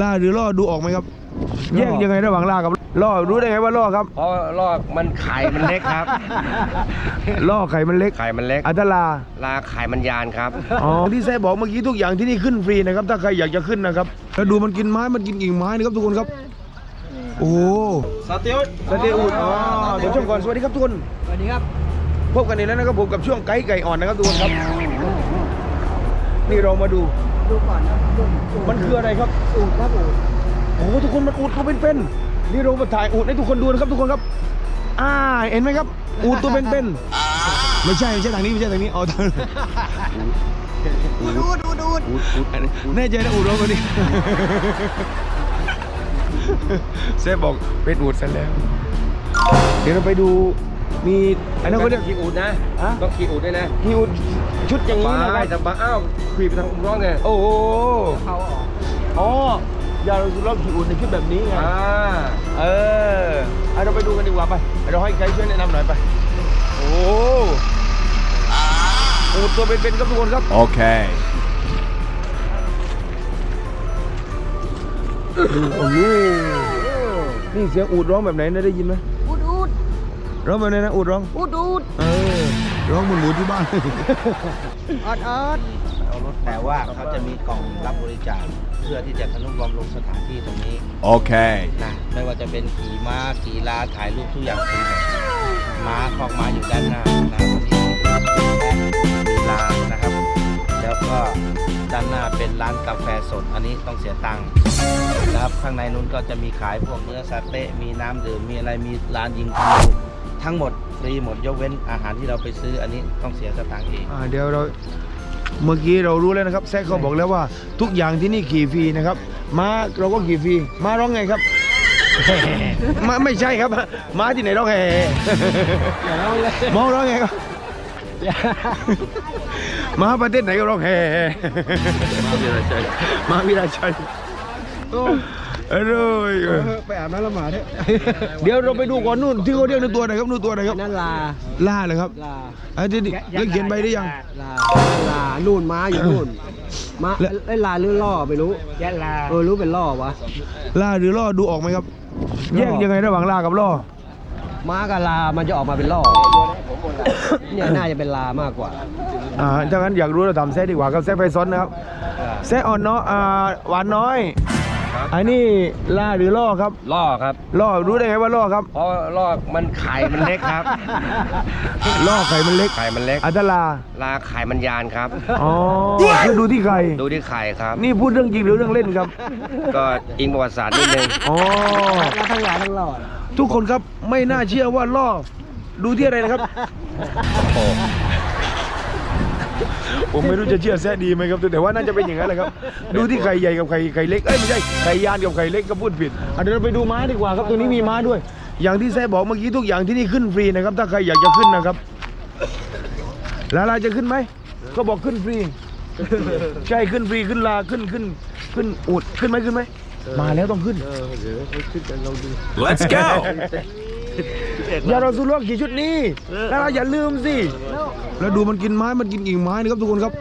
ล่าหรือล่อดูออกไหมครับ แยกยังไงระหว่างล่ากับล่อรู้ได้ไงว่าล่อครับเพราะลอกมันไข่มันเล็กครับ ล่อไข่มันเล็กไข่มันเล็กอัตลาลาไข่มันยานครับอ๋อที่แซ่บอกเมื่อกี้ทุกอย่างที่นี่ขึ้นฟรีนะครับ ถ้าใครอยากจะขึ้นนะครับแล้วดูมันกินไม้มันกินกิ่งไม้นะครับทุกคนครับ โอ้โหสติวสเตอูดอ๋อเดี๋ยวชมก่อนสวัสดีครับทุกคนสวัสดีครับพบกันอีกแล้วนะครับผมกับช่วงไก่ไก่อ่อนนะครับทุกคนครับ นี่เรามาดู ดูก่อนนะดูดูมันคืออะไรครับอูดครับอูดโอ้โหทุกคนมันอูดตัวเป็นๆนี่เรามาถ่ายอูดให้ทุกคนดูนะครับ ทุกคนครับ อ่าเห็นไหมครับ อูดตัวเป็นๆไม่ใช่ไม่ใช่ทางนี้ไม่ใช่ทางนี้เอาทางดูดูดูดูแน่ใจนะอูดเราคนนี้เซฟบอกเป็นอูดซะแล้ว เดี๋ยวเราไปดู มีอันนั้นเขาเรียกขี่อูดนะฮะ ต้องขี่อูดด้วยนะมีอูดชุดอย่างนี้บ้านะครับจะบ้าอ้าวขี่ไปทางอุ้มร้องไงโอ้โหเขาออกอ๋อยาเราสุรอบขี่อูดในชุดแบบนี้ไง อ่าเออเอาเราไปดูกันดีกว่าไป เราให้ไกด์ช่วยแนะนำหน่อยไป โอ้อูดตัวเป็นๆครับทุกคนครับ Okay. ดูโอ้โหนี่เสียงอูดร้องแบบไหนนะได้ยินไหมอูดอูด ร้องแบบไหนนะอูดร้องอูดอูดเออร้องเหมือนหมูที่บ้านออดออดเอารถแต่ว่าเขาจะมีกล่องรับบริจาคเพื่อที่จะทนุบำรุงสถานที่ตรงนี้ Okay. นะไม่ว่าจะเป็นขี่ม้าขี่ลาถ่ายรูปทุกอย่างฟรีหมดม้าคอกม้าอยู่ด้านหน้านะครับวันนี้มีลานะครับ แล้วก็ด้านหน้าเป็นร้านกาแฟสด อันนี้ต้องเสียตังค์นะครับข้างในนู้นก็จะมีขายพวกเนื้อสาเต๊ะมีน้ำดื่มมีอะไรมีร้านยิงธนู ทั้งหมดฟรีหมดยกเว้นอาหารที่เราไปซื้ออันนี้ต้องเสียสตางค์เองอ่าเดี๋ยวเราเมื่อกี้เรารู้แล้วนะครับแซกเขาบอกแล้วว่าทุกอย่างที่นี่ขี่ฟรีนะครับม้าเราก็ขี่ฟรีม้าร้องไงครับ ม้าไม่ใช่ครับม้าที่ไหนร้องแห่มองร้องไงครับม้าประเทศไหนก็ร้องแห่ม้าวิราชัยม้าวิราชัย อร่อยเออไปอาบน้ำละหมาดเถอะเดี๋ยวเราไปดูก่อนนู่นที่เขาเรียกนู่นตัวไหนครับนู่นตัวไหนครับนั่นลาลาเลยครับลาไอ้ที่นี่แล้วเขียนใบได้ยังลาลานู่นม้าอยู่นู่นม้าแล้วไอ้ลาหรือล่อไม่รู้แยลาเออรู้เป็นล่อวะลาหรือล่อดูออกไหมครับ แยกยังไงระหว่างลากับล่อม้ากับลา มันจะออกมาเป็นล่อเนี่ยน่าจะเป็นลามากกว่า อ่าถ้างั้นอยากรู้เราทำแซ่ดีกว่าครับแซ่ไฟซ้อนนะครับแซ่อ่อนเนาะอ่าหวานน้อย อันนี้ล่าหรือล่อครับ ล่อครับ ล่อรู้ได้ไงว่าล่อครับเพราะลอกมันไข่มันเล็กครับ ล่อไข่มันเล็กไข่มันเล็กอัตลาลาไข่มันยานครับอ๋อคือดูที่ไข่ดูที่ไข่ครับ นี่พูดเรื่องจริงหรือเรื่องเล่นครับ ก็อิงประวัติศาสตร์นิดนึงอ๋อแล้วทั้งลาทั้งล่อทุกคนครับไม่น่าเชื่อว่าล่อดูที่อะไรนะครับ ผมไม่รู้จะเชื่อแซ่ดีไหมครับ แต่ว่าน่าจะเป็นอย่างนั้นแหละครับ ดูที่ไข่ใหญ่กับไข่ไข่เล็ก เอ้ยไม่ใช่ไข่ยานกับไข่เล็กก็พูดผิดอะเดี๋ยวเราไปดูม้าดีกว่าครับตรงนี้มีม้าด้วย อย่างที่แซ่บอกเมื่อกี้ทุกอย่างที่นี่ขึ้นฟรีนะครับ ถ้าใครอยากจะขึ้นนะครับ ลาลาจะขึ้นไหม ก็บอกขึ้นฟรี ใช่ขึ้นฟรีขึ้นลาขึ้นขึ้น ขึ้นอุดขึ้นไหมขึ้นไหม มาแล้วต้องขึ้น Let's go. อย่าเราสู้รอบกี่ชุดนี้ แล้วเราอย่าลืมสิ แล้วดูมันกินไม้ มันกินกิ่งไม้นะครับทุกคนครับ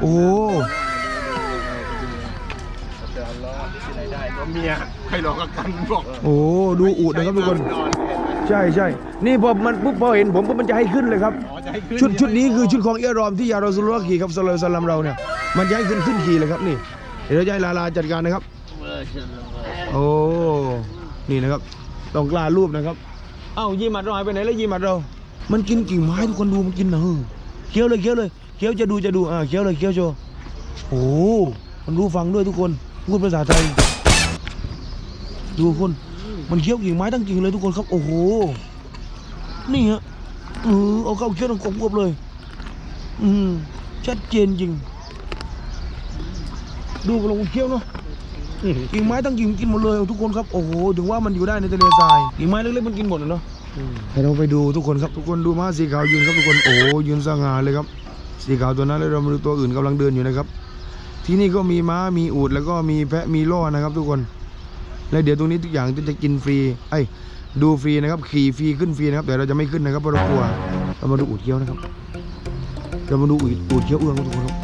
โอ้โหโอ้โหดูอูดนะครับทุกคน ใช่ใช่ นี่พอมันปุ๊บพอเห็นผมปุ๊บมันจะให้ขึ้นเลยครับ ชุดชุดนี้คือชุดของเอยรอมที่ยาเราสุลลอฮ์ขี่ครับสลลัลสลัมเราเนี่ย มันจะให้ขึ้นขึ้นขี่เลยครับนี่ เดี๋ยวเราจะให้ลาลาจัดการนะครับ โอ้ นี่นะครับ ต้องกล้ารูปนะครับ เอ้ายีหมัดเราหายไปไหนแล้วยีหมัดเรา มันกินกิ่งไม้ทุกคนดูมันกินนะเคี้ยวเลยเคี้ยวเลยเคี้ยวจะดูจะดูอ่าเคี้ยวเลยเคี้ยวโชว์โอ้โหมันรู้ฟังด้วยทุกคนพูดภาษาไทย ดูคนมันเคี้ยวกิ่งไม้ทั้งกิ่งเลยทุกคนครับโอ้โหนี่ฮะเออเอาเข้าเคี้ยวทั้งกบกบเลย อืมชัดเจนจริง ดูกระลงเคี้ยวเนาะ กิ่งไม้ตั้งกิ่งกินหมดเลยทุกคนครับโอ้โหถึงว่ามันอยู่ได้ในทะเลทรายกิ่งไม้เล็กๆมันกินหมดเลยเนาะให้เราไปดูทุกคนครับทุกคนดูม้าสีขาวยืนครับทุกคนโอ้โหยืนสง่าเลยครับ สีขาวตัวนั้นแล้วเรามาดูตัวอื่นกำลังเดินอยู่นะครับ ที่นี่ก็มีม้ามีอูฐแล้วก็มีแพะมีล่อนะครับ ทุกคนและเดี๋ยวตรงนี้ทุกอย่างจะกินฟรีไอ้ยดูฟรีนะครับขี่ฟรีขึ้นฟรีนะครับแต่เราจะไม่ขึ้นนะครับเพราะเรากลัวเรามาดูอูฐเคี้ยวนะครับเรามาดูอูฐอูฐเคี้ยวเอื้องครับทุกคนครับ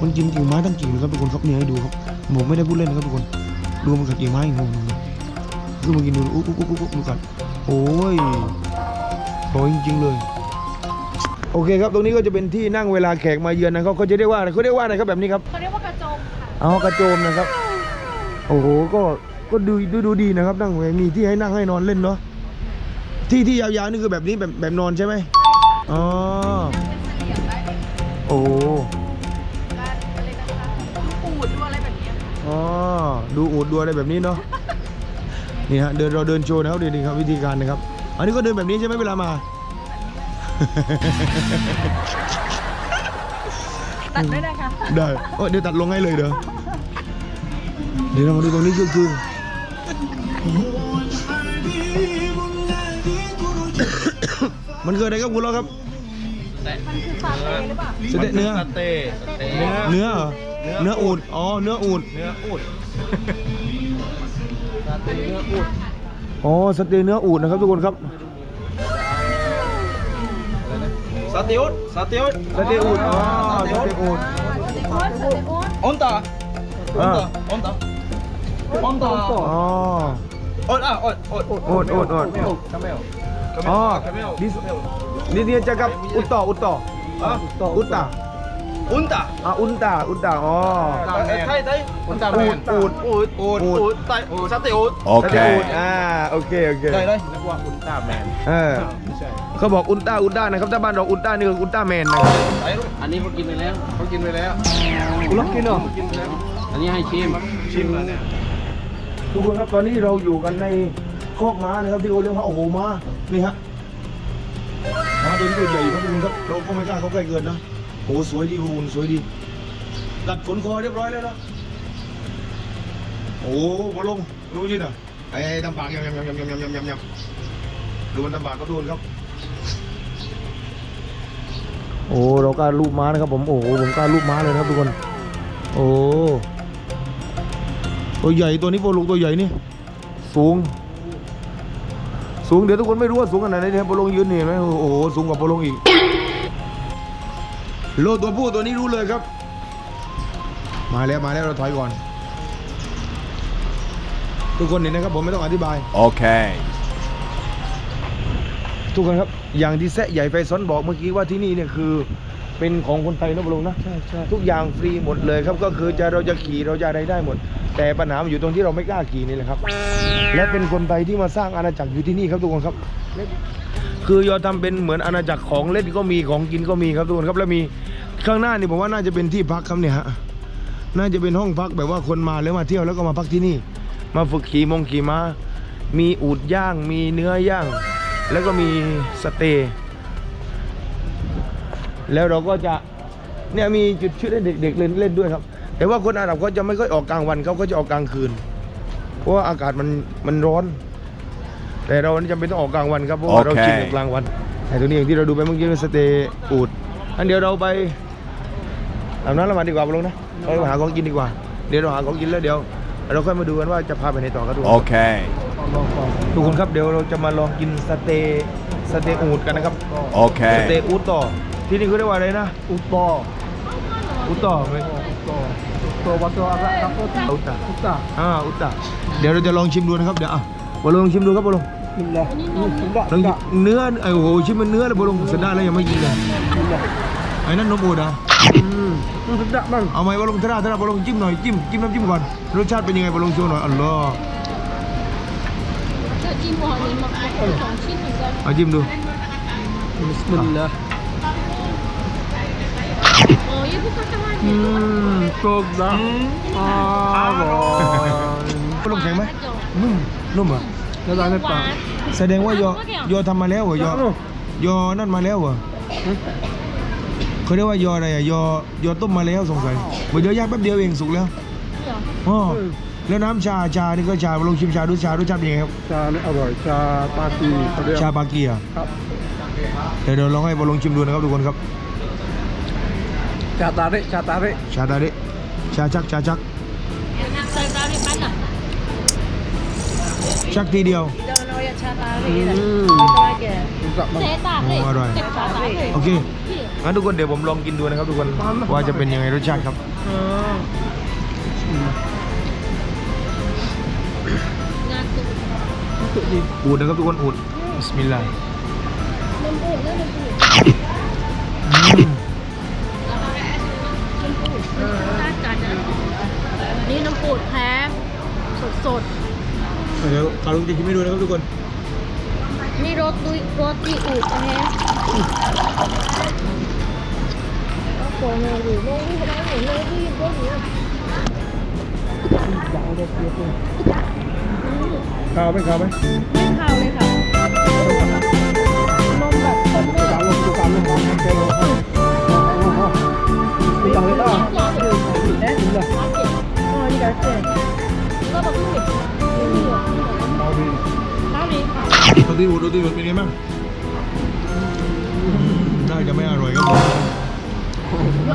มันกินกิ่งไม้ตั้งกิ่งเลยครับทุกคนครับเนี่ยให้ดูครับผมไม่ได้พูดเล่นนะครับทุกคน ดูมันกัดอีกไหมดูดูดูมันกินดูอุ๊บอุ๊บอุ๊บอุ๊บดูกัดโอ้ยโอ้ยจริงๆเลย โอเคครับตรงนี้ก็จะเป็นที่นั่งเวลาแขกมาเยือนนะครับเขาจะเรียกว่าอะไรเขาเรียกว่าอะไรครับแบบนี้ครับเขาเรียกว่ากระโจมค่ะเอากระโจมนะครับ โอ้โหก็ก็ดูดูดูดีนะครับ นั่งเวมีที่ให้นั่งให้นอนเล่นเนาะที่ที่ยาวๆนี่คือแบบนี้แบบแบบนอนใช่ไหมอ๋อเป็นเสลี่ยงได้เป็นโอ้ ดูอูดดูอะไรแบบนี้เนาะนี่ฮะเดินเราเดินโชว์นะครับเดี๋ยวนี้ครับวิธีการนะครับ อันนี้ก็เดินแบบนี้ใช่ไหมเวลามาตัดด้วยนะคะได้เอ้ยเดี๋ยวตัดลงให้เลยเด้อเดี๋ยวเรามาดูตรงนี้ก็คือมันคืออะไรครับคุณล้อครับมันคือฟาเต้หรือเปล่าสเต๊ะเนื้อสเต้สเต้เนื้อเหรอเนื้ออูดอ๋อเนื้ออูดเนื้ออุด อ๋อสเต๊ะเนื้ออูดนะครับทุกคนครับสเติอุดสเติอุดสเต๊ะอูดอ๋อสเต๊ะอูดโอ๊ตโอ๊ตโอ๊ตอนตาอ่าอนตาอนตาอ๋ออดอะอดอดอูดอูดอูดอ๋อดิสนี่นี่จะกับอุตต่ออุตต่ออะอุตตา อุนตาอะอุนตาอุนตาอ๋อ ไทยไทยอุนตาอูดอูดอูดอูดอูดอูดไทยสเติอุดสเต๊ะอูดอ่าโอเคโอเคได้เลยนึกว่าอุนตาแมนเออเขาบอกอุลตร้าอุลตร้านะครับถ้าบ้านเราอุลตร้านี่คืออุลตร้าแมนนะครับไปลูกอันนี้เขากินไปแล้ว เขากินไปแล้ว คุณล็อกกินเหรอกินไปแล้ว อันนี้ให้ชิม ชิมแล้วเนี่ย ทุกคนครับตอนนี้เราอยู่กันในคอกม้านะครับที่เขาเรียกว่าโอ้โหม้านี่ฮะม้าตัวนี้ตัวใหญ่ครับทุกคนครับเราก็ไม่กล้าเข้าใกล้เกินนะ โอ้สวยดีคุณสวยดีตัดขนคอเรียบร้อยแล้วนะโอ้มาลงรู้ยินอะไอ้ตำปากยำยำยำยำยำยำยำยำดูมันตำปากก็โดนครับ โอ้เรากล้ารูปม้านะครับผมโอ้โหผมกล้ารูปม้าเลยนะครับทุกคน โอ้ตัวใหญ่ตัวนี้โปรลุกตัวใหญ่นี่สูง สูงเดี๋ยวทุกคนไม่รู้ว่าสูงขนาดไหนนะครับโปรลงยืนนี่เห็นไหมโอ้โหสูงกว่าโปรลงอีก โลตัวผู้ตัวนี้รู้เลยครับ มาแล้วมาแล้วเราถอยก่อน ทุกคนเห็นนะครับผมไม่ต้องอธิบาย Okay. ทุกคนครับอย่างที่แซะใหญ่ไฟซ้อนบอกเมื่อกี้ว่าที่นี่เนี่ยคือเป็นของคนไทยนะบลงนะใช่ใช่ทุกอย่างฟรีหมดเลยครับก็คือจะเราจะขี่เราจะอะไรได้หมด แต่ปัญหามันอยู่ตรงที่เราไม่กล้าขี่นี่แหละครับ และเป็นคนไทยที่มาสร้างอาณาจักรอยู่ที่นี่ครับทุกคนครับ คือยอทำเป็นเหมือนอาณาจักรของเล่นก็มีของกินก็มีครับทุกคนครับแล้วมีข้างหน้านี่ผมว่าน่าจะเป็นที่พักครับเนี่ยฮะน่าจะเป็นห้องพักแบบว่าคนมาแล้วมาเที่ยวแล้วก็มาพักที่นี่ มาฝึกขี่มงขี่ม้า มีอูดย่าง มีเนื้อย่างแล้วก็มีสเตย์แล้วเราก็จะเนี่ยมีจุดชุดให้เด็กๆเล่นเล่นด้วยครับ แต่ว่าคนอาหรับเขาจะไม่ค่อยออกกลางวันเขาก็จะออกกลางคืน เพราะว่าอากาศมันมันร้อน แต่เรานี่จำเป็นต้องออกกลางวันครับเพราะว่าเราโอเคชินกับกลางวันแต่ตัวนี้อย่างที่เราดูไปเมื่อกี้เป็นสเตย์อูดอันเดี๋ยวเราไปอาบน้ำละหมาดดีกว่าลงนะเราไปหาของกินดีกว่า เดี๋ยวเราหาของกินแล้วเดี๋ยว เราค่อยมาดูกันว่าจะพาไปไหนต่อครับทุกคน Okay. ทุกคนครับเดี๋ยวเราจะมาลองกินสเตย์สเตย์อูดกันนะครับสเต Okay. ย์อูดต่อ ที่นี่เขาเรียกว่าอะไรนะอุปออูดต่อไหมตัววัตถุอะไรครับอูดต่ออุตาอ่าอูดต่อเดี๋ยวเราจะลองชิมดูนะครับเดี๋ยวอะบอลลองชิมดูครับบอลลง กินเลยเนื้อไอ้โหชิ้นมันเนื้อเลยบลงสันดาแล้วยังไม่กินเลยไอ้นั่นนมโอดะอืมสันดาางเอาไหมบลงสันดาสันดาบลงจิ้มหน่อยจิ้มจิ้มน้ำจิ้มก่อนรสชาติเป็นยังไงบลงโชว์หน่อยอร่อฮ์จิ้มหัวนี้มาสองชิ้นเหมือนกัาจิ้มดูบิสมิลลาห์อืมกรอบนะอร่อยลงแข็งไหมนุ่มนุ่มอะ ล้วได้ไหมปะแสดงว่ายอ ยอทำมาแล้วเหรอยอ ยอนั่นมาแล้วเหรอเขาเรียกว่ายออะไรอะยอยอต้มมาแล้วสงสัยเหมือนยอย่างแป๊บเดียวเองสุกแล้วอ๋อแล้วน้ำชาชานี่ก็ชาลองชิมชาดูชารสชาติเป็นยังไงครับ ชาเนี่ยอร่อยชาปากีเขาเรียกชาบาเกียครับเดี๋ยวเดี๋ยวลองให้บอลลองชิมดูนะครับทุกคนครับ ชาตาเรชาตาเรชาตาเดะชาชักชาชัก ชักทีเดียว เซตากเลยโอ้อร่อย เซตากเลยโอเคงั้นทุกคนเดี๋ยวผมลองกินดูนะครับทุกคนว่าจะเป็นยังไงรสชาติครับอุอูดนะครับทุกคนอูดบิสมิลลาห์น้ำปูดอืมนมอูดน่าจันนี่นมอูแท้สดสด เดี๋ยวคารุจะกินไม่ดูนะครับทุกคนๆนี่รสดุยรสดีอูดแท้โอ้โหเนี่ยอยู่โลกที่เขาได้เห็นเลยที่พวกนี้ข้าวไหมข้าวไหม ไม่ขาวเลยค่ะ ที่อูดูที่ดูเป็นไงบ้างน่าจะไม่อร่อยครับผม